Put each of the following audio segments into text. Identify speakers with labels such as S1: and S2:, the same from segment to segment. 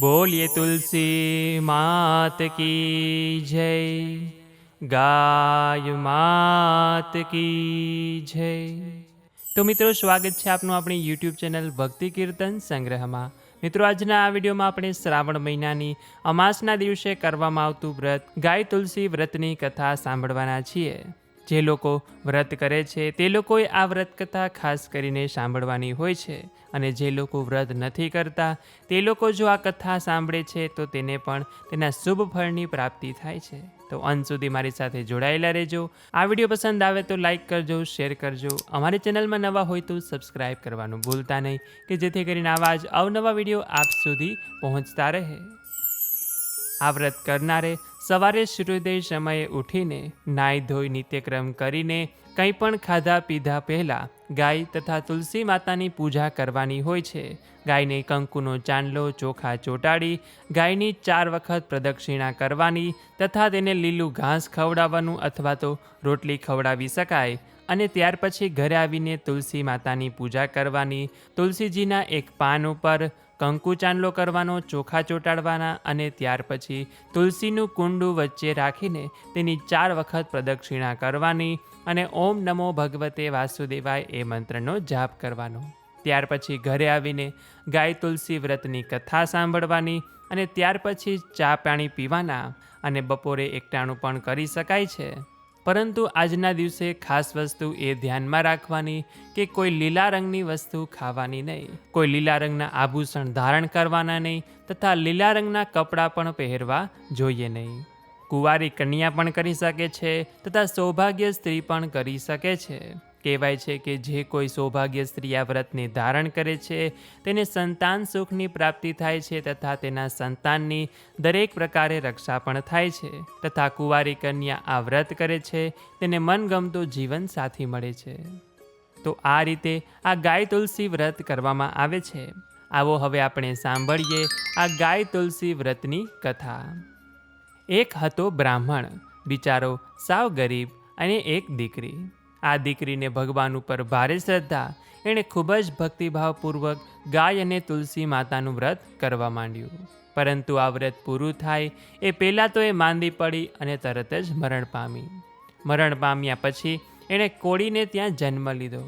S1: બોલીએ તુલસી માત કી જય, ગાય માત કી જય. તો મિત્રો, સ્વાગત છે આપનું આપણી યુટ્યુબ ચેનલ ભક્તિ કીર્તન સંગ્રહમાં. મિત્રો, આજના આ વિડીયોમાં આપણે શ્રાવણ મહિનાની અમાસના દિવસે કરવામાં આવતું વ્રત, ગાય તુલસી વ્રતની કથા સાંભળવાના છીએ. જે લોકો વ્રત કરે છે, તે લોકોએ આ વ્રત કથા ખાસ કરીને સાંભળવાની હોય છે. અને જે લોકો વ્રત નથી કરતા, તે લોકો જો આ કથા સાંભળે છે, તો તેને પણ તેના શુભ ફળની પ્રાપ્તિ થાય છે. તો અંત સુધી મારી સાથે જોડાયેલા રહેજો. આ વીડિયો પસંદ આવે તો લાઇક કરજો, શેર કરજો. અમારી ચેનલમાં નવા હોય તો સબસ્ક્રાઈબ કરવાનું ભૂલતા નહીં, કે જેથી કરીને આવા જ અવનવા વીડિયો આપ સુધી પહોંચતા રહે. આ વ્રત કરનારે સવારે સૂર્યોદય સમયે ઉઠીને નાહી ધોઈ નિત્યક્રમ કરીને કંઈ પણ ખાધા પીધા પહેલાં ગાય તથા તુલસી માતાની પૂજા કરવાની હોય છે. ગાયને કંકુનો ચાંદલો ચોખા ચોંટાડી, ગાયની ચાર વખત પ્રદક્ષિણા કરવાની તથા તેને લીલું ઘાસ ખવડાવવાનું અથવા તો રોટલી ખવડાવી શકાય અને ત્યાર પછી ઘરે આવીને તુલસી માતાની પૂજા કરવાની. તુલસીજીના એક પાન ઉપર કંકુ ચાંદલો કરવાનો, ચોખા ચોંટાડવાના અને ત્યાર પછી તુલસીનું કુંડું વચ્ચે રાખીને તેની ચાર વખત પ્રદક્ષિણા કરવાની અને ઓમ નમો ભગવતે વાસુદેવાય એ મંત્રનો જાપ કરવાનો. ત્યાર પછી ઘરે આવીને ગાય તુલસી વ્રતની કથા સાંભળવાની અને ત્યાર પછી ચા પાણી પીવાના અને બપોરે એકટાણું પણ કરી શકાય છે. પરંતુ આજના દિવસે ખાસ વસ્તુ એ ધ્યાનમાં રાખવાની કે કોઈ લીલા રંગની વસ્તુ ખાવાની નહીં. કોઈ લીલા રંગના આભૂષણ ધારણ કરવાના નહીં તથા લીલા રંગના કપડાં પણ પહેરવા જોઈએ નહીં. કુંવારી કન્યા પણ કરી શકે છે તથા સૌભાગ્ય સ્ત્રી પણ કરી શકે છે. કહેવાય છે કે જે કોઈ સૌભાગ્ય સ્ત્રી આ વ્રતને ધારણ કરે છે, તેને સંતાન સુખની પ્રાપ્તિ થાય છે તથા તેના સંતાનની દરેક પ્રકારે રક્ષા પણ થાય છે તથા કુંવારી કન્યા આ વ્રત કરે છે, તેને મનગમતું જીવન સાથી મળે છે. તો આ રીતે આ ગાય તુલસી વ્રત કરવામાં આવે છે. આવો હવે આપણે સાંભળીએ આ ગાય તુલસી વ્રતની કથા. એક હતો બ્રાહ્મણ, બિચારો સાવ ગરીબ અને એક દીકરી. આ દીકરીને ભગવાન ઉપર ભારે શ્રદ્ધા, એણે ખૂબ જ ભક્તિભાવપૂર્વક ગાય અને તુલસી માતાનું વ્રત કરવા માંડ્યું. પરંતુ આ વ્રત પૂરું થાય, એ પહેલાં તો એ માંદી પડી અને તરત જ મરણ પામી. મરણ પામ્યા પછી એણે કોળીને ત્યાં જન્મ લીધો.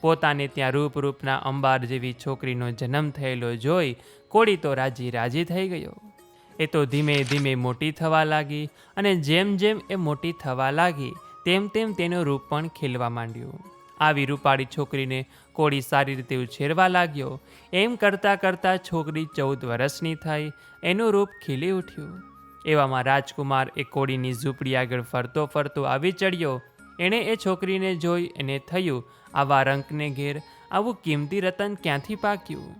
S1: પોતાને ત્યાં રૂપ રૂપના અંબાર જેવી છોકરીનો જન્મ થયેલો જોઈ કોળી તો રાજી રાજી થઈ ગયો. એ તો ધીમે ધીમે મોટી થવા લાગી અને જેમ જેમ એ મોટી થવા લાગી તેમ તેમ તેનું રૂપ પણ ખીલવા માંડ્યું. આવી રૂપાળી છોકરીને કોળી સારી રીતે ઉછેરવા લાગ્યો. એમ કરતાં કરતાં છોકરી ચૌદ વર્ષની થઈ, એનું રૂપ ખીલી ઉઠ્યું. એવામાં રાજકુમાર એ કોળીની ઝૂંપડી આગળ ફરતો ફરતો આવી ચડ્યો. એણે એ છોકરીને જોઈ એને થયું, આવા રંકને ઘેર આવું કિંમતી રતન ક્યાંથી પાક્યું?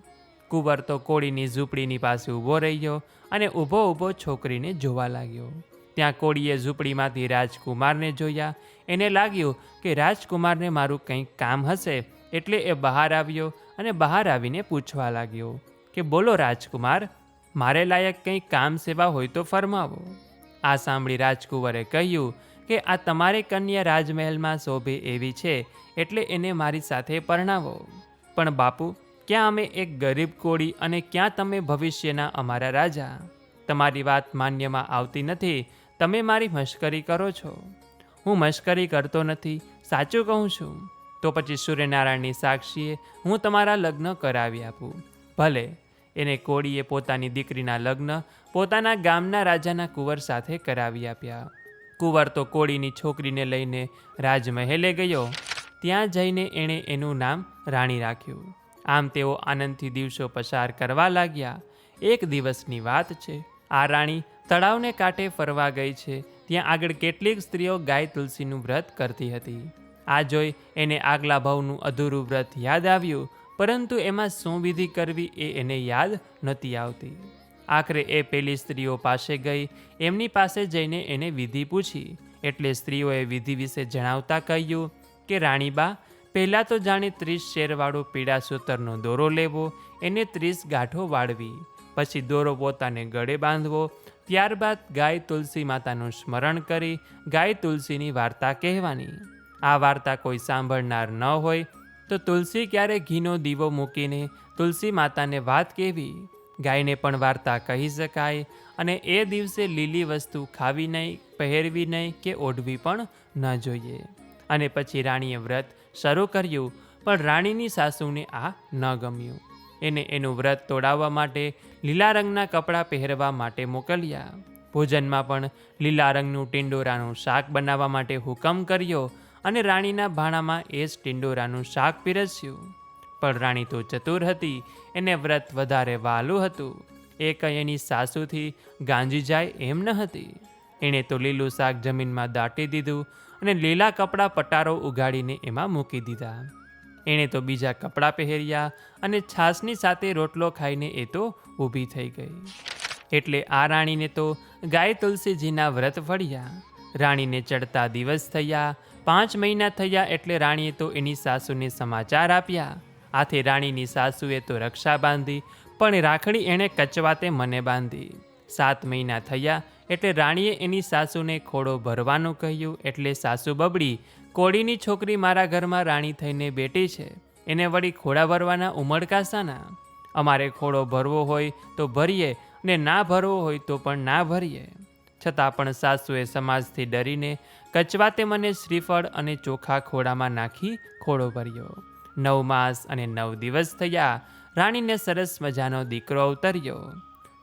S1: કુંવર તો કોળીની ઝૂંપડીની પાસે ઊભો રહ્યો અને ઊભો ઊભો છોકરીને જોવા લાગ્યો. ત્યાં કોળીએ ઝૂંપડીમાંથી રાજકુમારને જોયા. એને લાગ્યું કે રાજકુમારને મારું કંઈક કામ હશે. એટલે એ બહાર આવ્યો અને બહાર આવીને પૂછવા લાગ્યો કે, બોલો રાજકુમાર, મારે લાયક કંઈ કામ સેવા હોય તો ફરમાવો. આ સાંભળી રાજકુંવરે કહ્યું કે, આ તમારી કન્યા રાજમહેલમાં શોભે એવી છે, એટલે એને મારી સાથે પરણાવો. પણ બાપુ, ક્યાં અમે એક ગરીબ કોળી અને ક્યાં તમે ભવિષ્યના અમારા રાજા? તમારી વાત માન્યમાં આવતી નથી તમે મારી મશ્કરી કરો છો. હું મશ્કરી કરતો નથી, સાચું કહું છું. તો પછી સૂર્યનારાયણની સાક્ષીએ હું તમારા લગ્ન કરાવી આપું. ભલે, એને કોળીએ પોતાની દીકરીના લગ્ન પોતાના ગામના રાજાના કુંવર સાથે કરાવી આપ્યા. કુંવર તો કોળીની છોકરીને લઈને રાજમહેલે ગયો. ત્યાં જઈને એણે એનું નામ રાણી રાખ્યું. આમ તેઓ આનંદથી દિવસો પસાર કરવા લાગ્યા. એક દિવસની વાત છે, આ રાણી તળાવને કાંઠે ફરવા ગઈ છે, ત્યાં આગળ કેટલીક સ્ત્રીઓ ગાય તુલસીનું વ્રત કરતી હતી. આ જોઈ એને આગલા ભાવનું અધૂરું વ્રત યાદ આવ્યું, પરંતુ એમાં શું વિધિ કરવી એ એને યાદ નહોતી આવતી. આખરે એ પેલી સ્ત્રીઓ પાસે ગઈ, એમની પાસે જઈને એને વિધિ પૂછી. એટલે સ્ત્રીઓએ વિધિ વિશે જણાવતા કહ્યું કે, રાણીબા, પહેલાં તો જાણે ત્રીસ શેરવાળો પીળા સૂતરનો દોરો લેવો, એને ત્રીસ ગાંઠો વાળવી. પછી દોરો પોતાને ગળે બાંધવો ત્યારબાદ ગાય તુલસી માતાનું સ્મરણ કરી ગાય તુલસીની વાર્તા કહેવાની. આ વાર્તા કોઈ સાંભળનાર ન હોય, તો તુલસી ક્યારે ઘીનો દીવો મૂકીને તુલસી માતાને વાત કહેવી? ગાયને પણ વાર્તા કહી શકાય અને એ દિવસે લીલી વસ્તુ ખાવી નહીં, પહેરવી નહીં કે ઓઢવી પણ ન જોઈએ. અને પછી રાણીએ વ્રત શરૂ કર્યું, પણ રાણીની સાસુને આ ન ગમ્યું. એને એનું વ્રત તોડાવવા માટે લીલા રંગના કપડાં પહેરવા માટે મોકલ્યા. ભોજનમાં પણ લીલા રંગનું ટિંડોરાનું શાક બનાવવા માટે હુકમ કર્યો અને રાણીના ભાણામાં એ જ ટિંડોરાનું શાક પીરસ્યું. પણ રાણી તો ચતુર હતી, એને વ્રત વધારે વાલું હતું. એ કંઈ એની સાસુથી ગાંજી જાય એમ ન હતી. એણે તો લીલું શાક જમીનમાં દાટી દીધું અને લીલા કપડાં પટારો ઉગાડીને એમાં મૂકી દીધા. એણે તો બીજા કપડાં પહેર્યા અને છાસની સાથે રોટલો ખાઈને એ તો ઊભી થઈ ગઈ. એટલે આ રાણીને તો ગાય તુલસીજીના વ્રત ફળ્યા રાણીને ચડતા દિવસ થયા, પાંચ મહિના થયા એટલે રાણીએ તો એની સાસુને સમાચાર આપ્યા. આથી રાણીની સાસુએ તો રક્ષા બાંધી, પણ રાખડી એણે કચવાતે મને બાંધી. સાત મહિના થયા એટલે રાણીએ એની સાસુને ખોડો ભરવાનું કહ્યું એટલે સાસુ બબડી કોળીની છોકરી મારા ઘરમાં રાણી થઈને બેઠી છે. એને વળી ખોડા ભરવાના ઉમળકાશાના અમારે ખોડો ભરવો હોય તો ભરીએ ને ના ભરવો હોય તો પણ ના ભરીએ. છતાં પણ સાસુએ સમાજથી ડરીને કચવાતે મને શ્રીફળ અને ચોખા ખોડામાં નાખી ખોડો ભર્યો. નવ માસ અને નવ દિવસ થયા રાણીને સરસ મજાનો દીકરો અવતર્યો.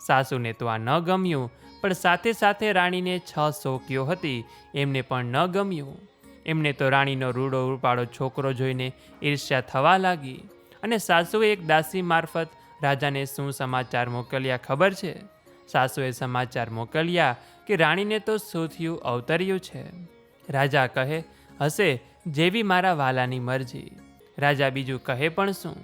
S1: સાસુને તો આ ન ગમ્યું, પણ સાથે સાથે રાણીને છ સોકીઓ હતી, એમને પણ ન ગમ્યું. એમને તો રાણીનો રૂડો ઉપાડો છોકરો જોઈને ઈર્ષ્યા થવા લાગી. અને સાસુએ એક દાસી મારફત રાજાને શું સમાચાર મોકલ્યા ખબર છે? સાસુએ સમાચાર મોકલ્યા કે રાણીને તો સોથિયું અવતર્યું છે. રાજા કહે, હશે, જેવી મારા વાલાની મરજી. રાજા બીજું કહે પણ શું?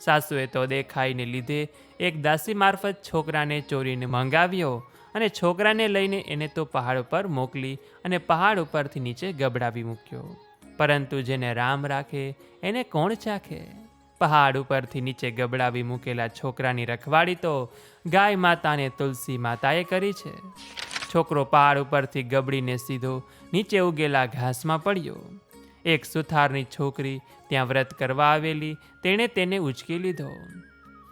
S1: સાસુએ તો દેખાઈને લીધે એક દાસી મારફત છોકરાને ચોરીને મંગાવ્યો. અને છોકરાને લઈને એને તો પહાડ ઉપર મોકલી અને પહાડ ઉપરથી નીચે ગબડાવી મૂક્યો. પરંતુ જેને રામ રાખે, એને કોણ ચાખે? પહાડ ઉપરથી નીચે ગબડાવી મૂકેલા છોકરાની રખવાડી તો ગાય માતાને તુલસી માતાએ કરી છે. છોકરો પહાડ ઉપરથી ગબડીને સીધો નીચે ઉગેલા ઘાસમાં પડ્યો. એક સુથારની છોકરી ત્યાં વ્રત કરવા આવેલી, તેણે તેને ઉચકી લીધો.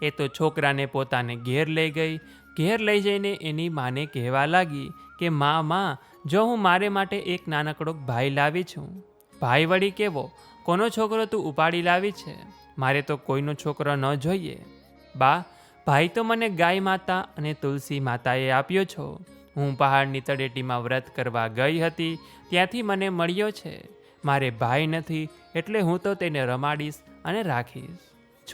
S1: એ તો છોકરાને પોતાને ઘેર લઈ ગઈ ઘેર લઈ જઈને એની માને કહેવા લાગી કે, મા, માં, જો હું મારે માટે એક નાનકડો ભાઈ લાવી છું. ભાઈ વળી કેવો? કોનો છોકરો તું ઉપાડી લાવી છે? મારે તો કોઈનો છોકરો ન જોઈએ. બા, ભાઈ તો મને ગાય માતા અને તુલસી માતાએ આપ્યો છો. હું પહાડની તળેટીમાં વ્રત કરવા ગઈ હતી, ત્યાંથી મને મળ્યો છે. મારે ભાઈ નથી, એટલે હું તો તેને રમાડીશ અને રાખીશ.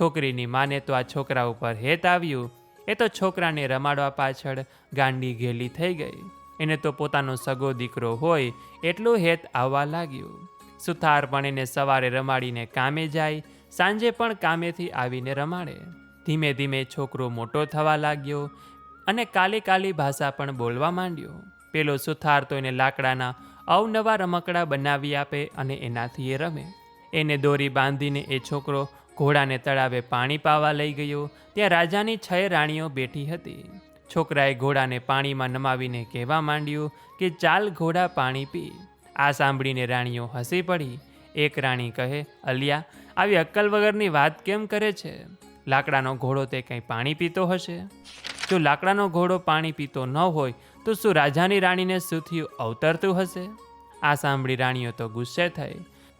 S1: છોકરીની માને તો આ છોકરા ઉપર હેત આવ્યું એ તો છોકરાને રમાડવા પાછળ ગાંડી ઘેલી થઈ ગઈ. એને તો પોતાનો સગો દીકરો હોય એટલું હેત આવવા લાગ્યું. સુથાર પણ એને સવારે રમાડીને કામે જાય, સાંજે પણ કામેથી આવીને રમાડે. ધીમે ધીમે છોકરો મોટો થવા લાગ્યો અને કાલી કાલી ભાષા પણ બોલવા માંડ્યો. પેલો સુથાર તો એને લાકડાના અવનવા રમકડા બનાવી આપે અને એનાથી એ રમે. એને દોરી બાંધીને એ છોકરો ઘોડાને તળાવે પાણી પાવા લઈ ગયો. ત્યાં રાજાની છ રાણીઓ બેઠી હતી. છોકરાએ ઘોડાને પાણીમાં નમાવીને કહેવા માંડ્યું કે, ચાલ ઘોડા પાણી પી. આ સાંભળીને રાણીઓ હસી પડી. એક રાણી કહે, અલિયા, આવી અક્કલ વગરની વાત કેમ કરે છે? લાકડાનો ઘોડો તે કંઈ પાણી પીતો હશે? જો લાકડાનો ઘોડો પાણી પીતો ન હોય, તો શું રાજાની રાણીને સુથિયું અવતરતું હશે? આ સાંભળી રાણીઓ તો ગુસ્સે થઈ.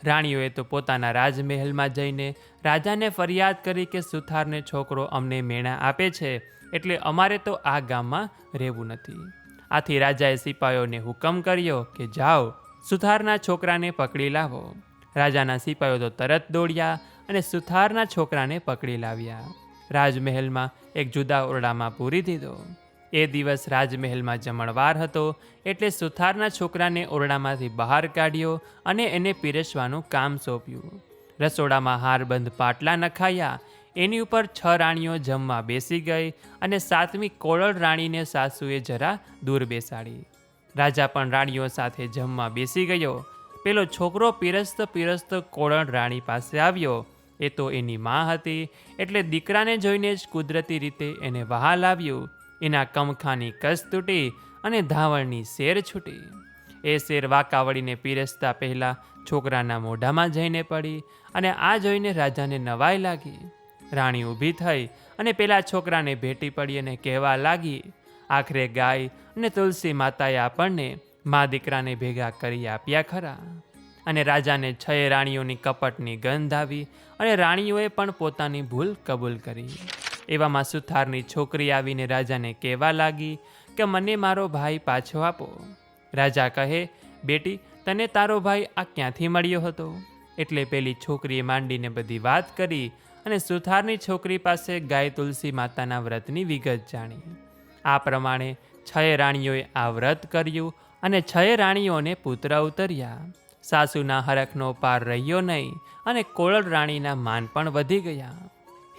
S1: રાણીઓએ તો પોતાના રાજમહેલમાં જઈને રાજાને ફરિયાદ કરી કે સુથારને છોકરો અમને મેણા આપે છે, એટલે અમારે તો આ ગામમાં રહેવું નથી. આથી રાજાએ સિપાયોને હુકમ કર્યો કે જાઓ, સુથારના છોકરાને પકડી લાવો. રાજાના સિપાયો તો તરત દોડ્યા અને સુથારના છોકરાને પકડી લાવ્યા. રાજમહેલમાં એક જુદા ઓરડામાં પૂરી દીધો. એ દિવસ રાજમહેલમાં જમણવાર હતો એટલે સુથારના છોકરાને ઓરડામાંથી બહાર કાઢ્યો અને એને પીરસવાનું કામ સોંપ્યું. રસોડામાં હારબંધ પાટલા નખાયા, એની ઉપર છ રાણીઓ જમવા બેસી ગઈ અને સાતમી કોળળ રાણીને સાસુએ જરા દૂર બેસાડી. રાજા પણ રાણીઓ સાથે જમવા બેસી ગયો. પેલો છોકરો પીરસ્ત પીરસ્ત કોળણ રાણી પાસે આવ્યો. એ તો એની માં હતી, એટલે દીકરાને જોઈને જ કુદરતી રીતે એને વહાલ આવ્યું. એના કમખાની કસ તૂટી અને ધાવણની શેર છૂટી. એ શેર વાકાવળીને પીરસતા પહેલાં છોકરાના મોઢામાં જઈને પડી અને આ જોઈને રાજાને નવાઈ લાગી. રાણી ઊભી થઈ અને પેલા છોકરાને ભેટી પડી અને કહેવા લાગી, આખરે ગાય અને તુલસી માતાએ આપણને મા દીકરાને ભેગા કરી આપ્યા ખરા. અને રાજાને છ રાણીઓની કપટની ગંધ આવી અને રાણીઓએ પણ પોતાની ભૂલ કબૂલ કરી. એવામાં સુથારની છોકરી આવીને રાજાને કહેવા લાગી કે મને મારો ભાઈ પાછો આપો. રાજા કહે, બેટી, તને તારો ભાઈ આ ક્યાંથી મળ્યો હતો? એટલે પેલી છોકરીએ માંડીને બધી વાત કરી અને સુથારની છોકરી પાસે ગાય તુલસી માતાના વ્રતની વિગત જાણી. આ પ્રમાણે છય રાણીઓએ આ વ્રત કર્યું અને છય રાણીઓને પુત્ર ઉતર્યા સાસુના હરખનો પાર રહ્યો નહીં અને કોળલ રાણીના માન પણ વધી ગયા.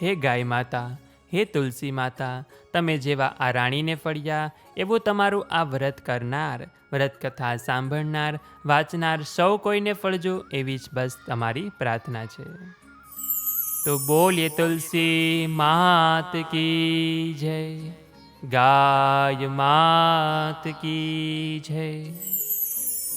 S1: હે ગાય માતા હે તુલસી માતા, તમે જેવા આ રાણીને ફળ્યા, એવું તમારું આ વ્રત કરનાર, વ્રતકથા સાંભળનાર, વાંચનાર સૌ કોઈને ફળજો, એવી જ બસ તમારી પ્રાર્થના છે. તો બોલીએ, તુલસી માત કી જય, ગાય માત કી જય.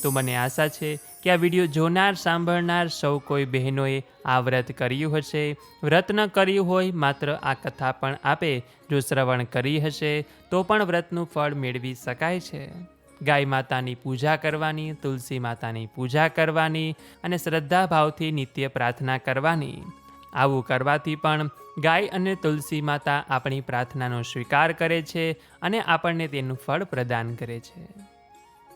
S1: તો મને આશા છે કે આ વીડિયો જોનાર, સાંભળનાર સૌ કોઈ બહેનોએ આ વ્રત કર્યું હશે. વ્રત ન કર્યું હોય, માત્ર આ કથા પણ આપે. જો શ્રવણ કરી હશે, તો પણ વ્રતનું ફળ મેળવી શકાય છે. ગાય માતાની પૂજા કરવાની, તુલસી માતાની પૂજા કરવાની અને શ્રદ્ધા ભાવથી નિત્ય પ્રાર્થના કરવાની. આવું કરવાથી પણ ગાય અને તુલસી માતા આપણી પ્રાર્થનાનો સ્વીકાર કરે છે અને આપણને તેનું ફળ પ્રદાન કરે છે.